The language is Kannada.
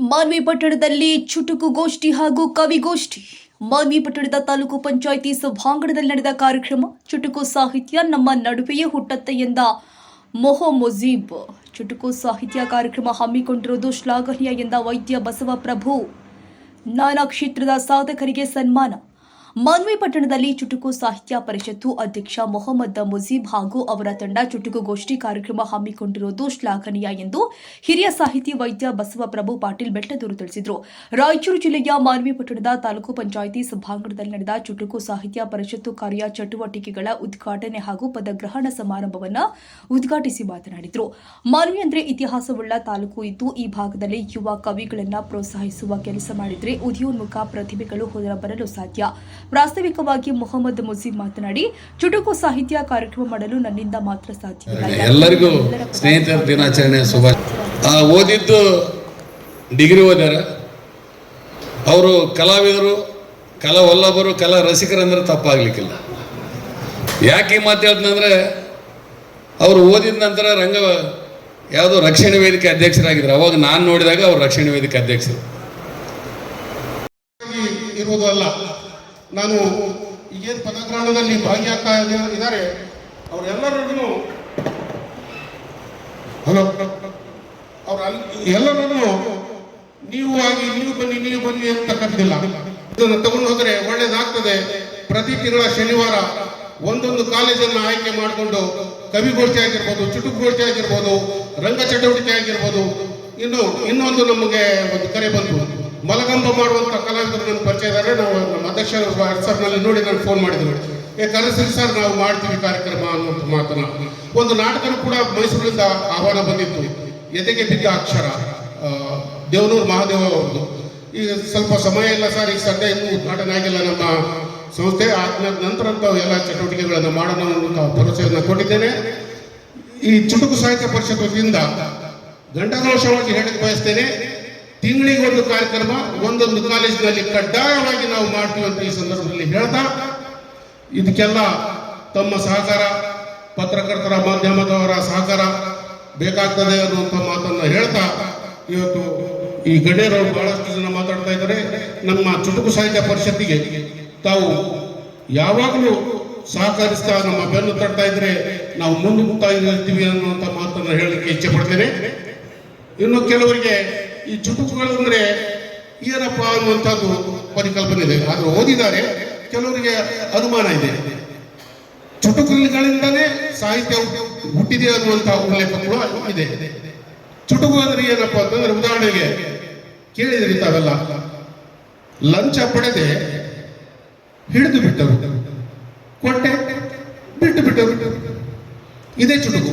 ಮಾನ್ವಿ ಪಟ್ಟಣದಲ್ಲಿ ಚುಟುಕುಗೋಷ್ಠಿ ಹಾಗೂ ಕವಿಗೋಷ್ಠಿ ಮಾನ್ವಿ ಪಟ್ಟಣದ ತಾಲೂಕು ಪಂಚಾಯಿತಿ ಸಭಾಂಗಣದಲ್ಲಿ ನಡೆದ ಕಾರ್ಯಕ್ರಮ ಚುಟುಕು ಸಾಹಿತ್ಯ ನಮ್ಮ ನಡುವೆಯೇ ಹುಟ್ಟತ್ತೆ ಎಂದ ಮೊಹ ಚುಟುಕು ಸಾಹಿತ್ಯ ಕಾರ್ಯಕ್ರಮ ಹಮ್ಮಿಕೊಂಡಿರುವುದು ಶ್ಲಾಘನೀಯ ಎಂದ ವೈದ್ಯ ಬಸವಪ್ರಭು ನಾನಾ ಕ್ಷೇತ್ರದ ಸಾಧಕರಿಗೆ ಸನ್ಮಾನ. ಮಾನ್ವಿ ಪಟ್ಟಣದಲ್ಲಿ ಚುಟುಕು ಸಾಹಿತ್ಯ ಪರಿಷತ್ತು ಅಧ್ಯಕ್ಷ ಮೊಹಮ್ಮದ್ ಮುಜೀಬ್ ಹಾಗೂ ಅವರ ತಂಡ ಚುಟುಕು ಗೋಷ್ಠಿ ಕಾರ್ಯಕ್ರಮ ಹಮ್ಮಿಕೊಂಡಿರುವುದು ಶ್ಲಾಘನೀಯ ಎಂದು ಹಿರಿಯ ಸಾಹಿತಿ ವೈದ್ಯ ಬಸವಪ್ರಭು ಪಾಟೀಲ್ ಬೆಟ್ಟದೂರು ತಿಳಿಸಿದರು. ರಾಯಚೂರು ಜಿಲ್ಲೆಯ ಮಾನ್ವಿ ಪಟ್ಟಣದ ತಾಲೂಕು ಪಂಚಾಯಿತಿ ಸಭಾಂಗಣದಲ್ಲಿ ನಡೆದ ಚುಟುಕು ಸಾಹಿತ್ಯ ಪರಿಷತ್ತು ಕಾರ್ಯ ಚಟುವಟಿಕೆಗಳ ಉದ್ಘಾಟನೆ ಹಾಗೂ ಪದಗ್ರಹಣ ಸಮಾರಂಭವನ್ನು ಉದ್ಘಾಟಿಸಿ ಮಾತನಾಡಿದರು. ಮಾನ್ವಿ ಅಂದರೆ ಇತಿಹಾಸವುಳ್ಳ ತಾಲೂಕು ಇದ್ದು, ಈ ಭಾಗದಲ್ಲಿ ಯುವ ಕವಿಗಳನ್ನ ಪ್ರೋತ್ಸಾಹಿಸುವ ಕೆಲಸ ಮಾಡಿದರೆ ಉದಯೋನ್ಮುಖ ಪ್ರತಿಭೆಗಳು ಹೊರಬರಲು ಸಾಧ್ಯ. ಪ್ರಾಸ್ತಾವಿಕವಾಗಿ ಮೊಹಮ್ಮದ್ ಮುಜೀಬ್ ಮಾತನಾಡಿ ಚುಟುಕು ಸಾಹಿತ್ಯ ಕಾರ್ಯಕ್ರಮ ಮಾಡಲು ನನ್ನಿಂದ ಮಾತ್ರ ಸಾಧ್ಯ. ಎಲ್ಲರಿಗೂ ಸ್ನೇಹಿತರ ದಿನಾಚರಣೆ ಶುಭ ಆ ಓದಿದ್ದು ಡಿಗ್ರಿ ಓದ್ಯಾರ. ಅವರು ಕಲಾವಿದರು ಕಲಾ ಒಲ್ಲಬರು ಕಲಾ ರಸಿಕರಂದ್ರೆ ತಪ್ಪಾಗ್ಲಿಕ್ಕಿಲ್ಲ. ಯಾಕೆ ಈ ಮಾತು ಹೇಳ್ತಂದ್ರೆ ಅವರು ಓದಿದ ನಂತರ ರಂಗ ಯಾವುದೋ ರಕ್ಷಣೆ ವೇದಿಕೆ ಅಧ್ಯಕ್ಷರಾಗಿದ್ರು. ಅವಾಗ ನಾನು ನೋಡಿದಾಗ ಅವರು ರಕ್ಷಣೆ ವೇದಿಕೆ ಅಧ್ಯಕ್ಷರು. ಇರುವುದಲ್ಲ. ನಾನು ಈಗೇನು ಪದಗ್ರಹಣದಲ್ಲಿ ಭಾಗಿಯಾಗ್ತಾ ಇದ- ಇದ್ದಾರೆ, ಅವರೆಲ್ಲರನ್ನು ಹಲೋ? ಅವ್ರ ಎಲ್ಲರನ್ನು ನೀವು ಆಗಿ ನೀವು ಬನ್ನಿ ನೀವು ಬನ್ನಿ ಅಂತ ಕರೆದಿಲ್ಲ. ಇದನ್ನು ತಗೊಂಡು ಹೋದರೆ ಒಳ್ಳೇದಾಗ್ತದೆ. ಪ್ರತಿ ತಿಂಗಳ ಶನಿವಾರ ಒಂದೊಂದು ಕಾಲೇಜನ್ನು ಆಯ್ಕೆ ಮಾಡಿಕೊಂಡು ಕವಿಗೋಷ್ಠಿ ಆಗಿರ್ಬೋದು ಚುಟುಕುಗೋಷ್ಠಿ ಆಗಿರ್ಬೋದು, ರಂಗ ಚಟುವಟಿಕೆ ಆಗಿರ್ಬೋದು, ಇನ್ನು ಇನ್ನೊಂದು ನಮಗೆ ಒಂದು ಕರೆ ಬಂತು. ಮಲಗಂಬ ಮಾಡುವಂತ ಕಲಾವಿದರು ನನ್ನ ಪರಿಚಯ ಇದ್ದಾರೆ ನಾವು ನಮ್ಮ ಅಧ್ಯಕ್ಷರ ವಾಟ್ಸಪ್ನಲ್ಲಿ ನೋಡಿ ನಾನು ಫೋನ್ ಮಾಡಿದ್ರು ಏ ಕರೆಸಿ ಸರ್, ನಾವು ಮಾಡ್ತೀವಿ ಕಾರ್ಯಕ್ರಮ ಅನ್ನುವಂಥ ಮಾತನ್ನ. ಒಂದು ನಾಟಕನೂ ಕೂಡ ಮೈಸೂರಿಂದ ಆಹ್ವಾನ ಬಂದಿತ್ತು. ಎದೆಗೆ ಬಿದ್ದ ಅಕ್ಷರ ದೇವನೂರು ಮಹಾದೇವ ಅವ್ರದ್ದು. ಈಗ ಸ್ವಲ್ಪ ಸಮಯ ಇಲ್ಲ ಸರ್, ಈಗ ಸದ್ಯ ಇನ್ನೂ ಉದ್ಘಾಟನೆ ಆಗಿಲ್ಲ ನಮ್ಮ ಸಂಸ್ಥೆ. ಆದ್ಮೇಲೆ ನಂತರ ಎಲ್ಲ ಚಟುವಟಿಕೆಗಳನ್ನು ಮಾಡೋಣ ಅನ್ನುವಂಥ ಭರವಸೆಯನ್ನು ಕೊಟ್ಟಿದ್ದೇನೆ. ಈ ಚುಟುಕು ಸಾಹಿತ್ಯ ಪರಿಷತ್ ವತಿಯಿಂದ ಘಂಟಾಘೋಷವಾಗಿ ಹೇಳಕ್ಕೆ ಬಯಸ್ತೇನೆ. ತಿಂಗಳಿಗೆ ಒಂದು ಕಾರ್ಯಕ್ರಮ, ಒಂದೊಂದು ಕಾಲೇಜಿನಲ್ಲಿ ಕಡ್ಡಾಯವಾಗಿ ನಾವು ಮಾಡ್ತೀವಿ ಅಂತ ಈ ಸಂದರ್ಭದಲ್ಲಿ ಹೇಳ್ತಾ, ಇದಕ್ಕೆಲ್ಲ ತಮ್ಮ ಸಹಕಾರ, ಪತ್ರಕರ್ತರ ಮಾಧ್ಯಮದವರ ಸಹಕಾರ ಬೇಕಾಗ್ತದೆ ಅನ್ನುವಂಥ ಮಾತನ್ನು ಹೇಳ್ತಾ, ಇವತ್ತು ಈ ಗಣ್ಯರವರು ಬಹಳಷ್ಟು ಜನ ಮಾತಾಡ್ತಾ ಇದ್ದಾರೆ. ನಮ್ಮ ಚುಟುಕು ಸಾಹಿತ್ಯ ಪರಿಷತ್ತಿಗೆ ತಾವು ಯಾವಾಗಲೂ ಸಹಕರಿಸ್ತಾ ನಮ್ಮ ಬೆನ್ನು ತಡ್ತಾ ಇದ್ರೆ ನಾವು ಮುನ್ನುಗ್ತಾ ಇರ್ತೀವಿ ಅನ್ನುವಂಥ ಮಾತನ್ನು ಹೇಳಲಿಕ್ಕೆ ಇಚ್ಛೆ ಪಡ್ತೇನೆ. ಇನ್ನು ಕೆಲವರಿಗೆ ಈ ಚುಟುಕುಗಳು ಅಂದ್ರೆ ಏನಪ್ಪ ಅನ್ನುವಂಥದ್ದು ಪರಿಕಲ್ಪನೆ ಇದೆ ಆದ್ರೆ ಓದಿದ್ದಾರೆ, ಕೆಲವರಿಗೆ ಅನುಮಾನ ಇದೆ. ಚುಟುಕುಗಳಿಂದಲೇ ಸಾಹಿತ್ಯ ಹುಟ್ಟಿದೆ ಅನ್ನುವಂತಹ ಉಲ್ಲೇಖ ಕೂಡ ಇದೆ. ಚುಟುಕು ಅಂದ್ರೆ ಏನಪ್ಪ ಅಂತಂದ್ರೆ ಉದಾಹರಣೆಗೆ ಕೇಳಿದ್ರಿ ತಾವೆಲ್ಲ, ಲಂಚ ಪಡೆದೆ ಹಿಡಿದು ಬಿಟ್ಟರು, ಕೊಟ್ಟೆ ಬಿಟ್ಟು ಬಿಟ್ಟರು. ಇದೇ ಚುಟುಕು.